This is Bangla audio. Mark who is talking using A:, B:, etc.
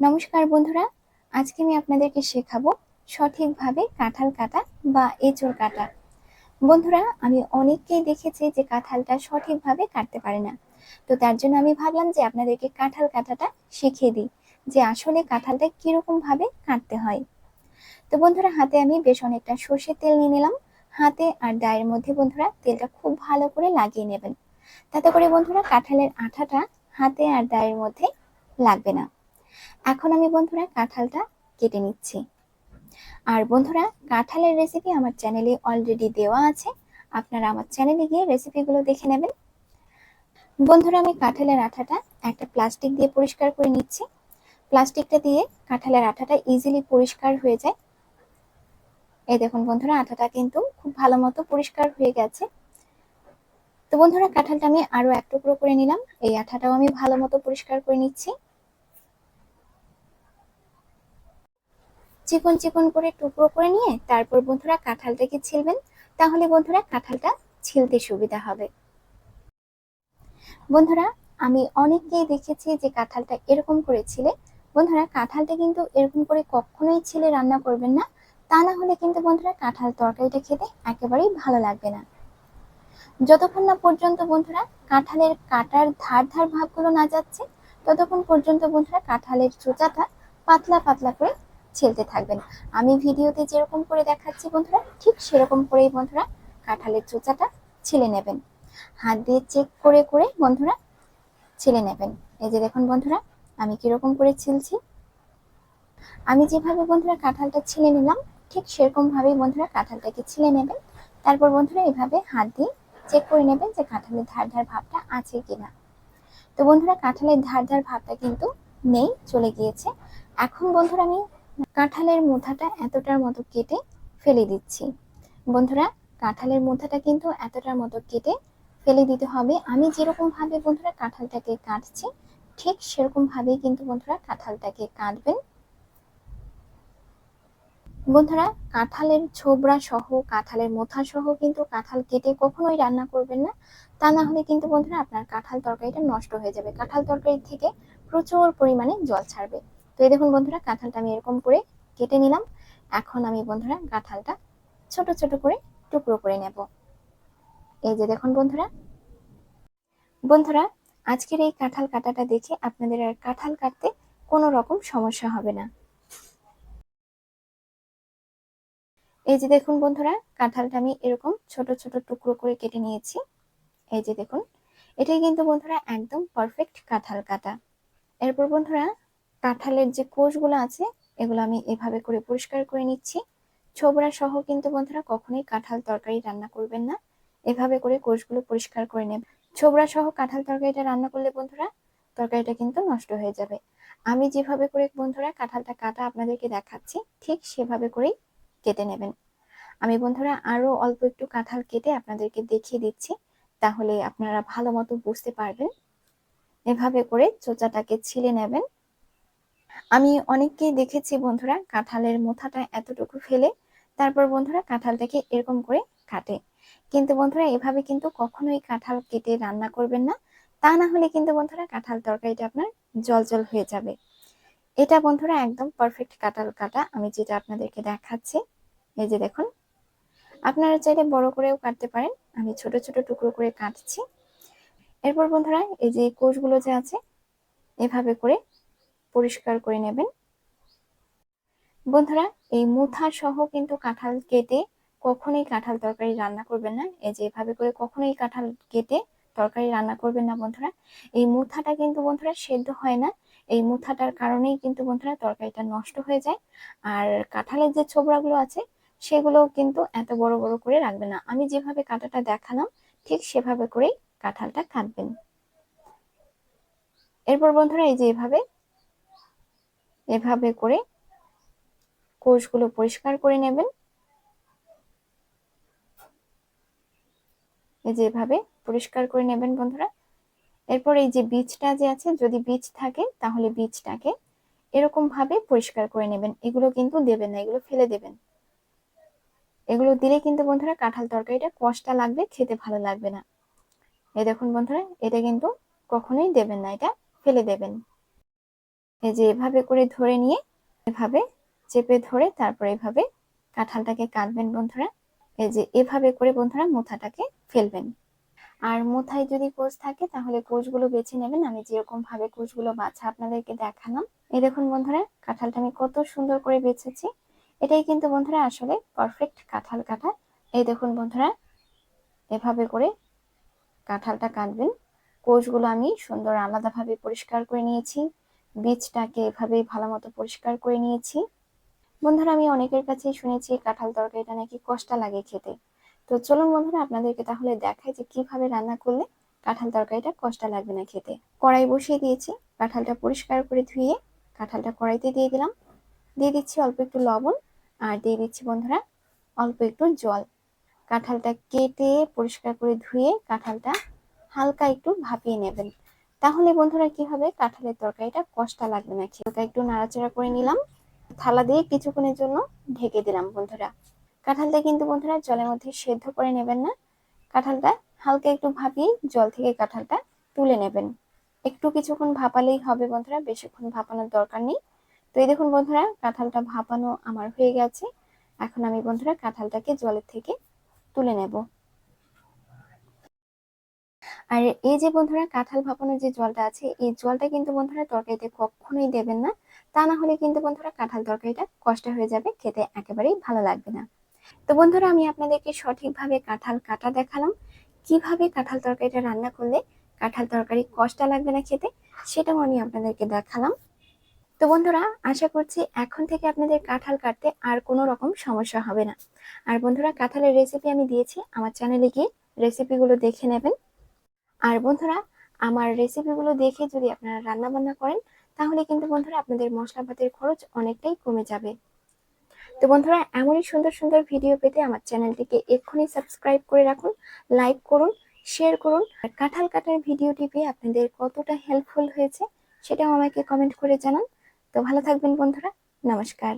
A: নমস্কার বন্ধুরা, আজকে আমি আপনাদেরকে শেখাবো সঠিকভাবে কাঁঠাল কাটা বা এঁচড় কাটা। বন্ধুরা, আমি অনেককেই দেখেছি যে কাঁঠালটা সঠিকভাবে কাটতে পারে না। তো তার জন্য আমি ভাবলাম যে আপনাদেরকে কাঁঠাল কাটাটা শিখিয়ে দিই যে আসলে কাঁঠালটা কীরকমভাবে কাটতে হয়। তো বন্ধুরা, হাতে আমি বেশ অনেকটা সর্ষের তেল নিয়ে নিলাম। হাতে আর ডায়ের মধ্যে বন্ধুরা, তেলটা খুব ভালো করে লাগিয়ে নেবেন। তাতে করে বন্ধুরা, কাঁঠালের আঠাটা হাতে আর ডায়ের মধ্যে লাগবে না। এখন আমি বন্ধুরা কাঁঠালটা কেটে নিচ্ছি। আর বন্ধুরা, কাঁঠালের রেসিপি আমার চ্যানেলে অলরেডি দেওয়া আছে। আপনারা আমার চ্যানেলে গিয়ে রেসিপিগুলো দেখে নেবেন। বন্ধুরা, আমি কাঁঠালের আঠাটা একটা প্লাস্টিক দিয়ে পরিষ্কার করে নিচ্ছি। প্লাস্টিকটা দিয়ে কাঁঠালের আঠাটা ইজিলি পরিষ্কার হয়ে যায়। এই দেখুন বন্ধুরা, আঠাটা কিন্তু খুব ভালো মতো পরিষ্কার হয়ে গেছে। তো বন্ধুরা, কাঁঠালটা আমি আরও এক টুকরো করে নিলাম। এই আঠাটাও আমি ভালো মতো পরিষ্কার করে নিচ্ছি। চিকন চিকন করে টুকরো করে নিয়ে তারপর বন্ধুরা কাঁঠালটাকে ছিলবেন, তাহলে বন্ধুরা কাঁঠালটা ছিলতে সুবিধা হবে। বন্ধুরা, আমি অনেককেই দেখেছি যে কাঁঠালটা এরকম করে ছিলে। বন্ধুরা, কাঁঠালটা কিন্তু এরকম করে কখনোই ছিলে রান্না করবেন না। তা না হলে কিন্তু বন্ধুরা কাঁঠাল তরকারিটা খেতে একেবারেই ভালো লাগবে না। যতক্ষণ না পর্যন্ত বন্ধুরা কাঁঠালের কাটার ধার ধার ভাবগুলো না যাচ্ছে, ততক্ষণ পর্যন্ত বন্ধুরা কাঁঠালের চোচাটা পাতলা পাতলা করে ছেলতে থাকবেন। আমি ভিডিওতে যেরকম করে দেখাচ্ছি বন্ধুরা, ঠিক সেরকম করেই বন্ধুরা কাঁঠালের চোচাটা ছেলে নেবেন। হাত দিয়ে চেক করে করে বন্ধুরা ছেলে নেবেন। এই যে দেখুন বন্ধুরা, আমি কীরকম করে ছিলছি। আমি যেভাবে বন্ধুরা কাঁঠালটা ছিলে নিলাম, ঠিক সেরকম ভাবেই বন্ধুরা কাঁঠালটাকে ছিলে নেবেন। তারপর বন্ধুরা এভাবে হাত দিয়ে চেক করে নেবেন যে কাঁঠালের ধার ধার ভাবটা আছে কিনা। তো বন্ধুরা, কাঁঠালের ধার ধার ভাবটা কিন্তু নেই, চলে গিয়েছে। এখন বন্ধুরা আমি কাঁঠালের মুথাটা এতটার মতো কেটে ফেলে দিচ্ছি। বন্ধুরা, কাঁঠালের মুথাটা কিন্তু এতটার মতো কেটে ফেলে দিতে হবে। আমি যেরকম ভাবে বন্ধুরা কাঁঠালটাকে কাটছি, ঠিক সেরকম ভাবেই কিন্তু বন্ধুরা কাঁঠালটাকে কাটবেন। বন্ধুরা, কাঁঠালের ছোবড়া সহ, কাঁঠালের মোথা সহ কিন্তু কাঁঠাল কেটে কখনোই রান্না করবেন না। তা না হলে কিন্তু বন্ধুরা আপনার কাঁঠাল তরকারিটা নষ্ট হয়ে যাবে। কাঁঠাল তরকারি থেকে প্রচুর পরিমাণে জল ছাড়বে। তো এই দেখুন বন্ধুরা, কাঁঠালটা আমি এরকম করে কেটে নিলাম। এখন আমি বন্ধুরা কাঁঠালটা ছোট ছোট করে টুকরো করে নেব। এই যে দেখুন বন্ধুরা। বন্ধুরা, আজকের এই কাঁঠাল কাটাটা দেখে আপনাদের আর কাঁঠাল কাটতে কোনো রকম সমস্যা হবে না। এই যে দেখুন বন্ধুরা, কাঁঠালটা আমি এরকম ছোট ছোট টুকরো করে কেটে নিয়েছি। এই যে দেখুন, এটাই কিন্তু বন্ধুরা একদম পারফেক্ট কাঁঠাল কাটা। এরপর বন্ধুরা কাঁঠালের যে কোষগুলো আছে, এগুলো আমি এভাবে করে পরিষ্কার করে নিচ্ছি। ছোবড়া সহ কিন্তু বন্ধুরা কখনোই কাঁঠাল তরকারি রান্না করবেন না। এভাবে করে কোষগুলো পরিষ্কার করে নেবেন। ছোবড়া সহ কাঁঠাল তরকারিটা রান্না করলে বন্ধুরা তরকারিটা কিন্তু নষ্ট হয়ে যাবে। আমি যেভাবে করে বন্ধুরা কাঁঠালটা কাটা আপনাদেরকে দেখাচ্ছি, ঠিক সেভাবে করেই কেটে নেবেন। আমি বন্ধুরা আরও অল্প একটু কাঁঠাল কেটে আপনাদেরকে দেখিয়ে দিচ্ছি, তাহলে আপনারা ভালো মতো বুঝতে পারবেন। এভাবে করে চোচাটাকে ছিলে নেবেন। আমি অনেককেই দেখেছি বন্ধুরা কাঁঠালের মোথাটা এতটুকু ফেলে, তারপর বন্ধুরা কাঁঠালটাকে এরকম করে কাটে। কিন্তু বন্ধুরা এভাবে কিন্তু কখনোই কাঁঠাল কেটে রান্না করবেন না। তা না হলে কিন্তু বন্ধুরা কাঁঠাল তরকারিটা আপনার জল জল হয়ে যাবে। এটা বন্ধুরা একদম পারফেক্ট কাঁঠাল কাটা। আমি যেটা আপনাদেরকে দেখাচ্ছি, এই যে দেখুন। আপনারা চাইলে বড় করেও কাটতে পারেন। আমি ছোট ছোট টুকরো করে কাটছি। এরপর বন্ধুরা এই যে কোষগুলো যে আছে, এভাবে করে পরিষ্কার করে নেবেন। বন্ধুরা, এই মুথা সহ কিন্তু কাঁঠাল কেটে কখনোই কাঁঠাল তরকারি রান্না করবেন না। এই যে এভাবে করে কখনোই কাঁঠাল কেটে তরকারি রান্না করবেন না বন্ধুরা। এই মুথাটা কিন্তু বন্ধুরা সেদ্ধ হয় না। এই মুথাটার কারণেই কিন্তু বন্ধুরা তরকারিটা নষ্ট হয়ে যায়। আর কাঁঠালের যে ছোবড়াগুলো আছে সেগুলো কিন্তু এত বড় বড় করে রাখবে না। আমি যেভাবে কাটাটা দেখালাম, ঠিক সেভাবে করেই কাঁঠালটা কাটবেন। এরপর বন্ধুরা এই যে এভাবে এভাবে করে কোষগুলো পরিষ্কার করে নেবেন। এই যে এভাবে পরিষ্কার করে নেবেন বন্ধুরা। এরপর এই যে বীজটা যে আছে, যদি বীজ থাকে তাহলে বীজটাকে এরকম ভাবে পরিষ্কার করে নেবেন। এগুলো কিন্তু দেবেন না, এগুলো ফেলে দেবেন। এগুলো দিলে কিন্তু বন্ধুরা কাঁঠাল তরকারিটা কষ্টা লাগবে, খেতে ভালো লাগবে না। এই দেখুন বন্ধুরা, এটা কিন্তু কখনোই দেবেন না, এটা ফেলে দেবেন। এই যে এভাবে করে ধরে নিয়ে, এভাবে চেপে ধরে তারপরে এভাবে কাঁঠালটাকে কাটবেন বন্ধুরা। এই যে এভাবে করে বন্ধুরা মোথাটাকে ফেলবেন। আর মোথায় যদি কোষ থাকে তাহলে কোষগুলো বেছে নেবেন। আমি যেরকম ভাবে কোষগুলো বাছা আপনাদেরকে দেখালাম। এই দেখুন বন্ধুরা, কাঁঠালটা আমি কত সুন্দর করে বেছেছি। এটাই কিন্তু বন্ধুরা আসলে পারফেক্ট কাঁঠাল কাটা। এই দেখুন বন্ধুরা, এভাবে করে কাঁঠালটা কাটবেন। কোষগুলো আমি সুন্দর আলাদাভাবে পরিষ্কার করে নিয়েছি। বীজটাকে এভাবে ভালো মতো পরিষ্কার করে নিয়েছি। বন্ধুরা, আমি অনেকের কাছেই শুনেছি কাঁঠাল তরকারিটা নাকি কষ্টা লাগে খেতে। তো চলুন বন্ধুরা, আপনাদেরকে তাহলে দেখাই যে কীভাবে রান্না করলে কাঁঠাল তরকারিটা কষ্টা লাগবে না খেতে। কড়াই বসিয়ে দিয়েছি, কাঁঠালটা পরিষ্কার করে ধুয়ে কাঁঠালটা কড়াইতে দিয়ে দিলাম। দিয়ে দিচ্ছি অল্প একটু লবণ আর দিয়ে দিচ্ছি বন্ধুরা অল্প একটু জল। কাঁঠালটা কেটে পরিষ্কার করে ধুয়ে কাঁঠালটা হালকা একটু ভাপিয়ে নেবেন। তাহলে বন্ধুরা কি হবে? কাঁঠালের তরকারিটা কষ্টা লাগবে না খেয়ে একটু নাড়াচাড়া করে নিলাম। থালা দিয়ে কিছুক্ষণের জন্য ঢেকে দিলাম বন্ধুরা। কাঁঠালটা কিন্তু বন্ধুরা জলের মধ্যে সেদ্ধ করে নেবেন না। কাঁঠালটা হালকা একটু ভাপিয়ে জল থেকে কাঁঠালটা তুলে নেবেন। একটু কিছুক্ষণ ভাপালেই হবে বন্ধুরা, বেশিক্ষণ ভাপানোর দরকার নেই। তো এই দেখুন বন্ধুরা, কাঁঠালটা ভাপানো আমার হয়ে গেছে। এখন আমি বন্ধুরা কাঁঠালটাকে জলের থেকে তুলে নেব। আর এই যে বন্ধুরা কাঁঠাল ভাপানোর যে জলটা আছে, এই জলটা কিন্তু বন্ধুরা তরকারিতে কখনোই দেবেন না। তা না হলে কিন্তু বন্ধুরা কাঁঠাল তরকারিটা কষ্ট হয়ে যাবে, খেতে একেবারেই ভালো লাগবে না। তো বন্ধুরা আমি আপনাদেরকে সঠিকভাবে কাঁঠাল কাটা দেখালাম। কীভাবে কাঁঠাল তরকারিটা রান্না করলে কাঁঠাল তরকারি কষ্ট লাগবে না খেতে, সেটাও আমি আপনাদেরকে দেখালাম। তো বন্ধুরা, আশা করছি এখন থেকে আপনাদের কাঁঠাল কাটতে আর কোনো রকম সমস্যা হবে না। আর বন্ধুরা, কাঁঠালের রেসিপি আমি দিয়েছি। আমার চ্যানেলে গিয়ে রেসিপিগুলো দেখে নেবেন। আর বন্ধুরা, আমার রেসিপিগুলো দেখে যদি আপনারা রান্না বান্না করেন, তাহলে কিন্তু বন্ধুরা আপনাদের মশলা মশলাপাতির খরচ অনেকটাই কমে যাবে। তো বন্ধুরা, এমনই সুন্দর সুন্দর ভিডিও পেতে আমার চ্যানেলটিকে এক্ষুনি সাবস্ক্রাইব করে রাখুন লাইক করুন শেয়ার করুন। আর কাঁঠাল কাটার ভিডিওটি পেয়ে আপনাদের কতটা হেল্পফুল হয়েছে, সেটাও আমাকে কমেন্ট করে জানান। তো ভালো থাকবেন বন্ধুরা, নমস্কার।